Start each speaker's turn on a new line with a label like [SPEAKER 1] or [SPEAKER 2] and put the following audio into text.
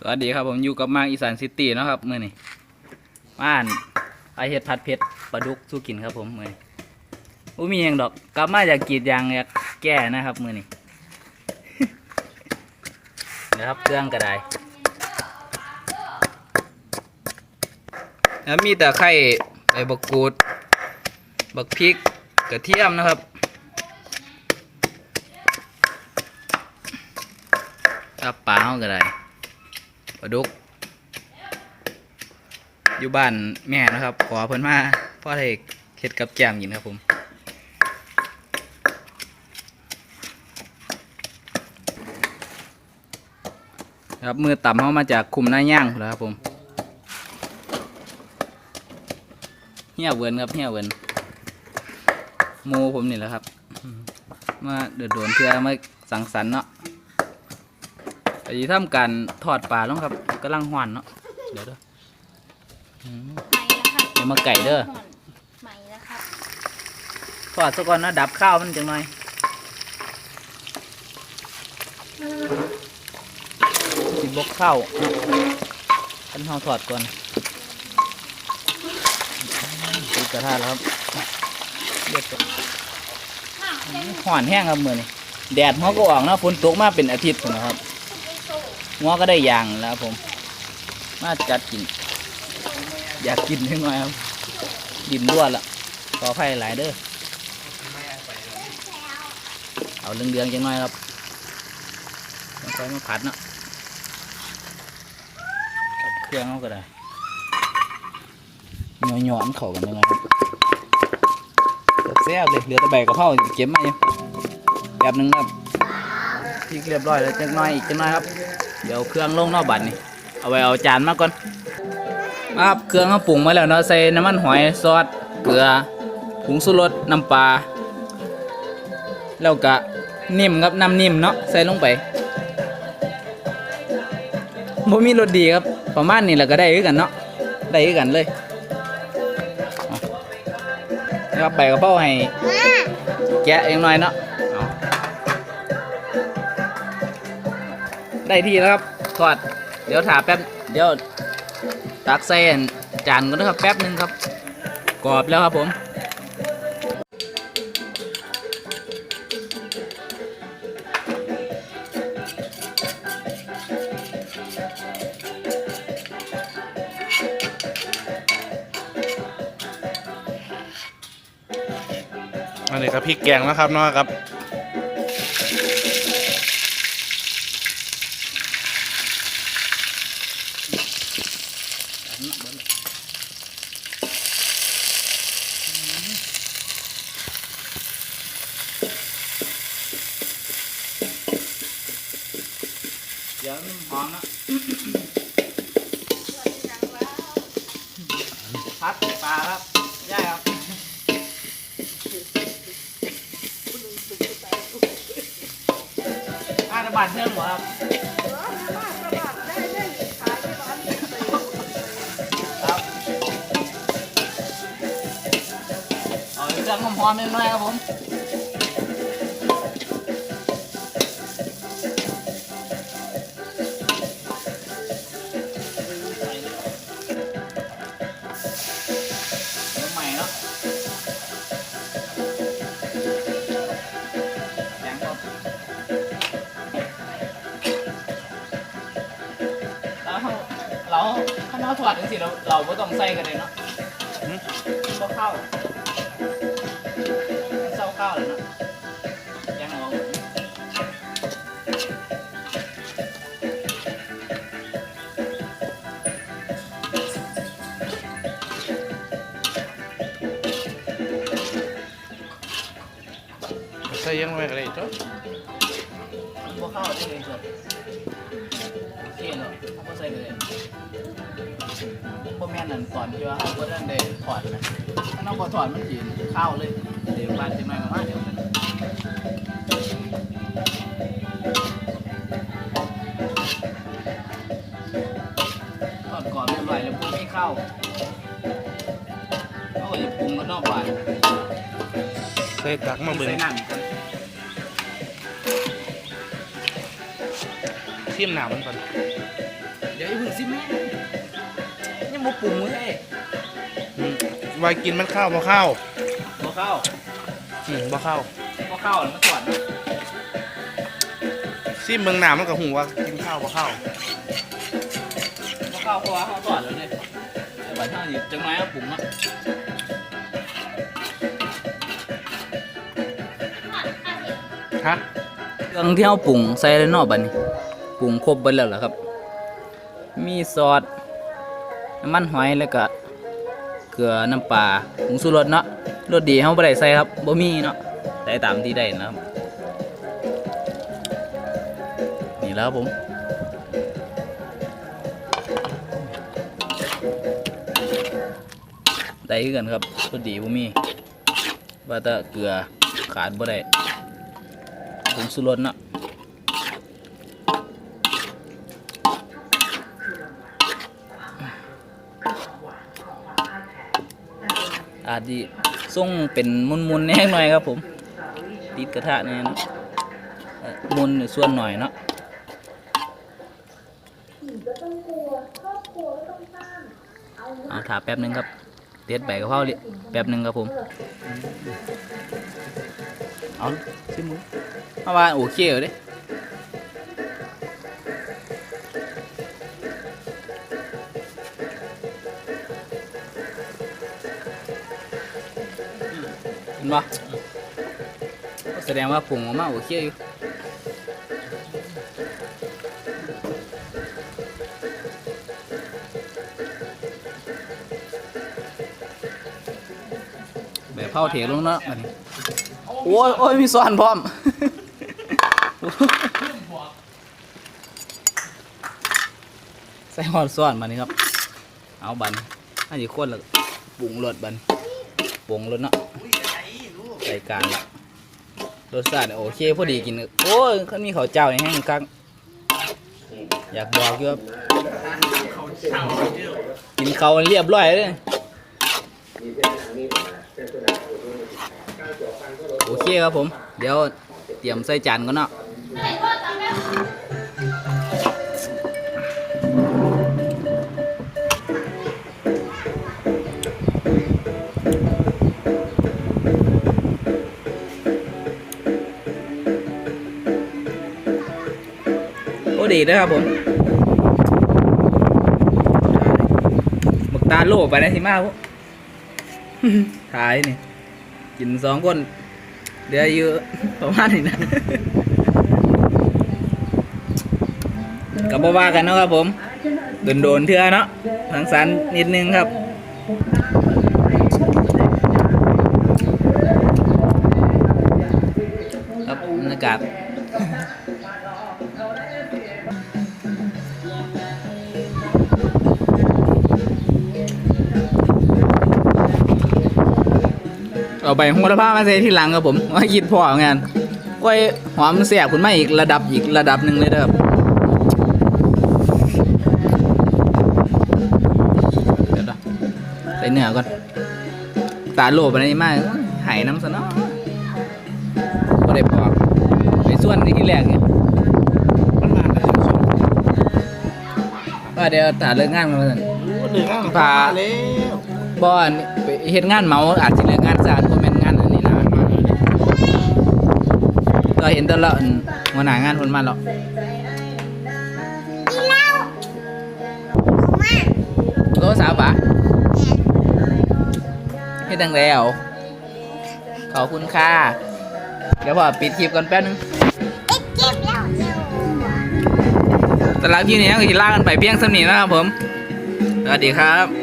[SPEAKER 1] สวัสดีครับผมอยู่กับมาอีสานซิตี้นะครับมื่อนี้บ้านไอเฮ็ดผัดเผ็ดปลาดุกสู้กินครับผมมื่อนี้อุ้มีหยังดอกกลับมาจากกรีดยางอยากแก่นะครับมื่อนี้นะครับเครื่องกระไดแล้วมีแต่ไข่ใบบักกูด บักพริกกระเทียมนะครับกับปลาเฮาก็ได้ ปลาดุก อยู่บ้านแม่นะครับ ขอเพิ่นมาพ่อได้เฮ็ดกับแก้มกินครับผมครับมือต่ำเข้ามาจากคุมหน้าย่างแล้วครับผมเฮียเวินครับเฮียเวินหมูผมนี่แหละครับ มาเดือดโดนเพื่อมาสังสรรค์เนาะ แต่ที่ทำการทอดปลาแล้วครับกำลังหวานเนาะเดี๋ยวเด้ออืม
[SPEAKER 2] ไหมแล้วครับ
[SPEAKER 1] เดี๋ยวมาไก่เด้อ
[SPEAKER 2] ไหมแล้วครับ
[SPEAKER 1] ทอดซะก่อนนะดับข้าวมันจังหน่อยสิบกข้าวเนาะขันเฮาทอดก่อนติดกระทะแล้วครับเด็ดก่อนห่อนแห้งครับมือนี่แดดเขาก็ออกนะฝนตกมาเป็นอาทิตย์พุ่นนะครับ งัวก็ได้ย่างแล้วผม มาจัดกิน อยากกินนิดหน่อยครับดินรั่วละขอไฟหลายเด้อเอาเรื่องๆจังหน่อยครับแล้วก็มาผัดเนาะกับเครื่องเขาก็ได้หน่อยหนๆเขากันยังไงครับแซ่บเลยเหลือแต่ใบกระเพราเก็บมาอยู่แบบหนึงครับพริกเรียบร้อยแล้วจังหน่อยอีกจังหน่อยครับ เดี๋ยวเครื่องลงนอกบัตรนี่เอาไว้เอาจานมาก่อนมาครับเครื่องเขาปรุงมาแล้วเนาะใส่น้ำมันหอยซอสเกลือผงชูรสน้ำปลาแล้วก็นิ่มครับน้ำนิ่มเนาะใส่ลงไปบ่มีรสดีครับประมาณนี้แหละก็ได้กันเนาะได้กันเลยเอาไปกระเพราให้แกะเองหน่อยเนาะ ได้ทีแล้วครับทอด เดี๋ยวถาแป๊บ เดี๋ยวตักใส่จานก่อนนะครับแป๊บหนึงครับ กรอบแล้วครับผม
[SPEAKER 3] อันนี้ครับพริกแกงนะครับเนาะครับ
[SPEAKER 1] เดี๋ยวมันหอมนะพัดปลาครับย่ายครับอาตบัตเชื่อมหรอครับครับเอาเครื่องหอมๆนิดหน่อยครับผม เราถอดจังสิเราเราไม่ต้องใส่กันเลยเนาะ
[SPEAKER 3] หืม
[SPEAKER 1] ก็เข้าเศร้าข้าวเลยเนาะยังเอา
[SPEAKER 3] ใส่ยังไงก็ได้จ้ะ
[SPEAKER 1] บ่เข้าได้เลยครับโอเคเนาะเอาบ่ใส่กันเลย บ่แม่นนั่นตอนที่ว่าเขาบ่ได้ได้ถอดนะถ้าเราบ่ถอดมันสิเข้าเลยเดี๋ยวบาดสิมาก็มาเดี๋ยวมันทอดก่อนเรียบร้อยแล้วพวกนี้เข้าเอาไว้ปรุงกันนอกบ้าน
[SPEAKER 3] ใส่ตักมาเบิ่ง
[SPEAKER 1] ใส่น้ำก่อน
[SPEAKER 3] เทียมหนามันก่อน
[SPEAKER 1] นเดี๋ยวอย่าเพิ่งซิแม่ยัง บ่ปรุงเลย
[SPEAKER 3] อืมไว้กินมันข้าวบ่ข้าว
[SPEAKER 1] บ่เข้า
[SPEAKER 3] อืมบ่ข้าว
[SPEAKER 1] บ่เข้าแล้วมันก่อน
[SPEAKER 3] ซิมเมืองหนามันกับหูว่ากินข้าวบ่ข้าว
[SPEAKER 1] บ่เข้าเพราะว่าเขาก่อนแล้วเนี่ยเดี๋ยวบัดเท่านี้จังไรเอาปรุงอะ
[SPEAKER 3] ฮะ
[SPEAKER 1] เครื่องที่เราปรุงใส่แล้วเนาะบัดนี้ปรุงครบเบิดแล้วเหรอครับ มีซอส น้ำมันหอยแล้วก็เกลือน้ำปลาผงชูรสเนาะรสดีเฮาบ่ได้ใส่ครับบ่มีเนาะใส่ตามที่ได้นะครับ นี่แล้วผมได้คือกันครับรสดีบ่มีว่าแต่เกลือขาดบ่ได้ผงชูรสเนาะ อาจจะส่งเป็นมุนๆแน่หน่อยครับผมติดกระทะเนี่ยนะมุนส่วนหน่อยเนาะเอาถาแป๊บหนึงครับเด็ดใบกะเพราลิแป๊บหนึงครับผมเอาชิมมือเอาว่าโอเคเลย นปะแสดงว่าปรุงออกมาโอเคอยู่แบบเผาเทลงเนาะอันนี้โอ้ยโอ้ยมีซ้อนพร้อมใส่หอดซ้อนมานี่ครับ เอาบันอันนี้คนละปรุงรสบันปรุงรสเนาะ ใส่กลางละรสชาติโอเคพอดีกิน โอ้ยเขามีข้าวเจ้าในแห้งคักอยากบอกอยู่ครับกินเขาวเรียบร้อยเลยโอเคครับผม เดี๋ยวเตรียมใส่จานก่อนเนาะ โอ้ดีนะครับผมหมึกตาโลไปได้สิมาพวกถ่ายนี่กินสองคนเดี๋ยวอยู่ประมาณนี้นะกับว่ากันเนาะครับผมโดนโดนๆเทื่อเนาะทางสันนิดนึงครับครับบรรยากาศ เอาใบโหระพามาใส่ที่หลังครับผมว่าคิดพองานก้อยหอมเสียบคุณมาอีกระดับอีกระดับหนึ่งเลยเด้อครับเดี๋ยวนะใส่เนื้อก่อนตาโลบอะไรนี่มากหายน้ำซะเนาะก็ได้พอกไปส่วนที่แรกเนี่ย
[SPEAKER 3] มันมาได้สอง
[SPEAKER 1] ว่าเดี๋ยวตาเลิกงานมาสั่น
[SPEAKER 3] หนึ่งอะ
[SPEAKER 1] พา
[SPEAKER 3] แล้ว
[SPEAKER 1] บ่อนไปเฮ็ดงานเมาอาจสิเลิกงานซะบ่แม่นงานอันนี้นะ ก็เห็นแตละหัวหน้างานเพิ่นมาแล้ว
[SPEAKER 2] กินเหล้ามา
[SPEAKER 1] โลสาวปะเฮ็ดจังแล้ว ขอบคุณค่ะ เดี๋ยวพอปิดคลิปก่อนแป๊บนึง
[SPEAKER 2] เอ็กเจ็บแล้วเร็ว
[SPEAKER 1] สำหรับคลิปนี้ก็สิลากันไปเพียงเท่านี้นะครับผม สวัสดีครับ